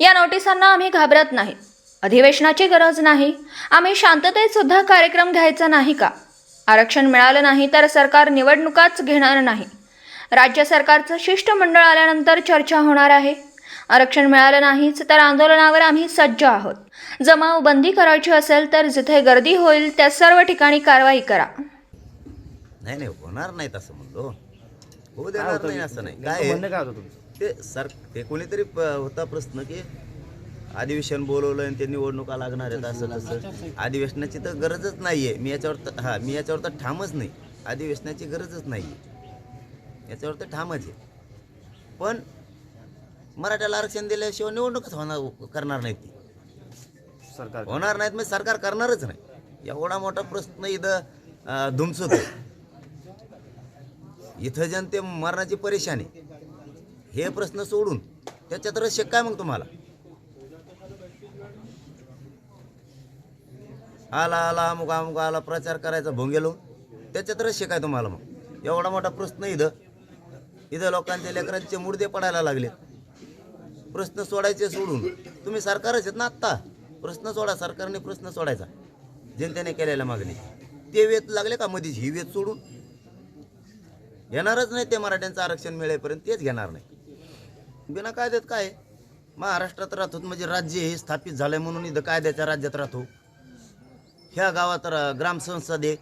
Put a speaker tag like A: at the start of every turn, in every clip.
A: या नोटिसांना आम्ही घाबरत नाही. अधिवेशनाची गरज नाही. आम्ही शांततेत सुद्धा कार्यक्रम घ्यायचा नाही का? आरक्षण मिळालं नाही तर सरकार निवडणुकाच घेणार नाही. राज्य सरकारचं शिष्टमंडळ आल्यानंतर चर्चा होणार आहे. आरक्षण मिळालं नाहीच तर आंदोलनावर आम्ही सज्ज आहोत. जमावबंदी करायची असेल तर जिथे गर्दी होईल त्या सर्व ठिकाणी कारवाई करा.
B: नाही नाही होणार नाही तसं म्हणलो. होऊ देणार नाही असं नाही. काय?
C: म्हणणं काय होतं तुमचं?
B: ते सर ते कोणीतरी प- होता प्रश्न की अधिवेशन बोलवलं आणि ते निवडणुका लागणार आहेत असं तसं. अधिवेशनाची तर गरजच नाही आहे मी याच्यावर तर हां मी याच्यावर तर ठामच नाही. अधिवेशनाची गरजच नाही आहे याच्यावर तर ठामच आहे. पण मराठ्याला आरक्षण दिल्याशिवाय निवडणूकच होणार करणार नाही ती.
C: सरकार
B: होणार नाहीत मग सरकार करणारच नाही. एवढा मोठा प्रश्न इथं अं, धुमसत आहे. इथं जनते मरणाची परेशानी. हे प्रश्न सोडून त्याच्यात रस काय मग तुम्हाला? आला आला अमुक अमुक आला प्रचार करायचा भोंगेलो. त्याच्यात रस काय तुम्हाला मग? एवढा मोठा प्रश्न इथं. इथं लोकांच्या लेकरांचे मुर्दे पडायला लागले प्रश्न सोडायचे सोडून. तुम्ही सरकारच आहेत ना आत्ता? प्रश्न सोडा सरकारने प्रश्न सोडायचा. जनतेने केलेल्या मागणी. ते वेत लागले का मधीच? ही वेत सोडून. घेणारच नाही ते मराठ्यांचं आरक्षण मिळेपर्यंत तेच घेणार नाही. बिना कायद्यात काय महाराष्ट्रात राहतो म्हणजे राज्य हे स्थापित झालंय म्हणून इथं कायद्याच्या राज्यात राहतो. ह्या गावात रा- ग्रामसंसद आहे.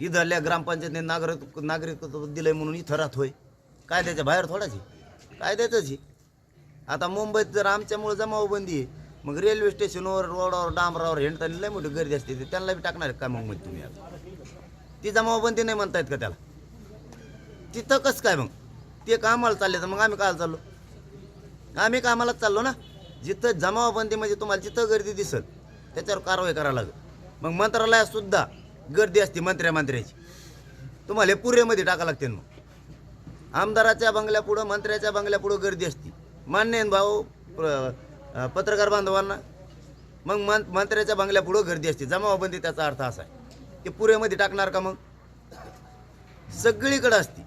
B: इथल्या ग्रामपंचायतीने नागरिक नागरिकत्व दिलंय म्हणून इथं राहतोय. कायद्याच्या बाहेर थोडाच आहे. कायद्यातच आहे. आता मुंबईत जर आमच्यामुळे जमावबंदी आहे मग रेल्वे स्टेशनवर रोडावर डांबरावर हेंडताना लय मोठी गर्दी असते. ते त्यांना बी टाकणार काय मग तुम्ही आता? ती जमावबंदी नाही म्हणतायत का त्याला? तिथं कसं काय मग? ते कामाला चालले तर मग आम्ही काय चाललो? आम्ही कामालाच चाललो ना जिथं जमावबंदी म्हणजे तुम्हाला जिथं गर्दी दिसेल त्याच्यावर कारवाई करायला लागेल. मग मंत्रालयातसुद्धा गर्दी असते मंत्र्या मंत्र्याची. तुम्हाला हे पुरेमध्ये टाका लागते मग. आमदाराच्या बंगल्यापुढं मंत्र्याच्या बंगल्यापुढं गर्दी असते. मान्य आहे भाऊ पत्रकार बांधवांना? मग मं मंत्र्याच्या बंगल्यापुढं गर्दी असते. जमावबंदी त्याचा अर्थ असा आहे. ते पुरेमध्ये टाकणार का मग? सगळीकडं असते.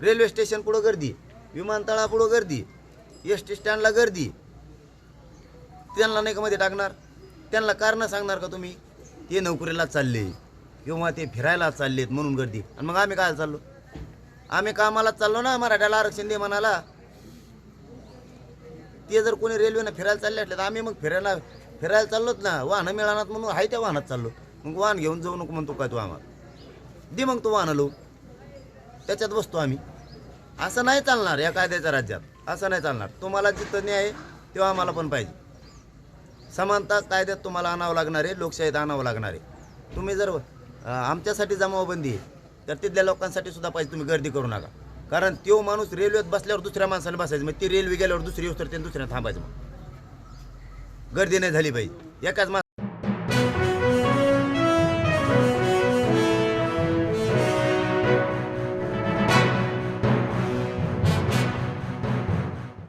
B: रेल्वे स्टेशन पुढं गर्दी विमानतळापुढं गर्दी एस टी स्टँडला गर्दी. त्यांना नाही का मध्ये टाकणार? त्यांना कारणं सांगणार का तुम्ही? ते नोकरीला चालले किंवा ते फिरायला चाललेत म्हणून गर्दी. आणि मग आम्ही काय चाललो? आम्ही कामालाच चाललो ना मराठ्याला आरक्षण दे म्हणाला. ते जर कोणी रेल्वेनं फिरायला चालले असले तर आम्ही मग फिरायला फिरायला चाललोच ना. वाहनं मिळणार म्हणून आहे त्या वाहनात चाललो. मग वाहन घेऊन जाऊ नको म्हणतो काय तू आम्हाला? दे मग तू वाहनं लो त्याच्यात बसतो आम्ही. असं नाही चालणार या कायद्याच्या राज्यात. असं नाही चालणार. तुम्हाला जिथं न्याय आहे, तेव्हा आम्हाला पण पाहिजे. समानता कायद्यात तुम्हाला आणावं लागणार आहे लोकशाहीत आणावं लागणार आहे. तुम्ही जर आमच्यासाठी जमावबंदी आहे तर तिथल्या लोकांसाठी सुद्धा पाहिजे तुम्ही गर्दी करू नका. कारण तो माणूस रेल्वेत बसल्यावर दुसऱ्या माणसाने बसायचं मग ती रेल्वे गेल्यावर दुसरी उतरते दुसऱ्या थांबायचं मग. गर्दी नाही झाली पाहिजे. एकाच माणसाला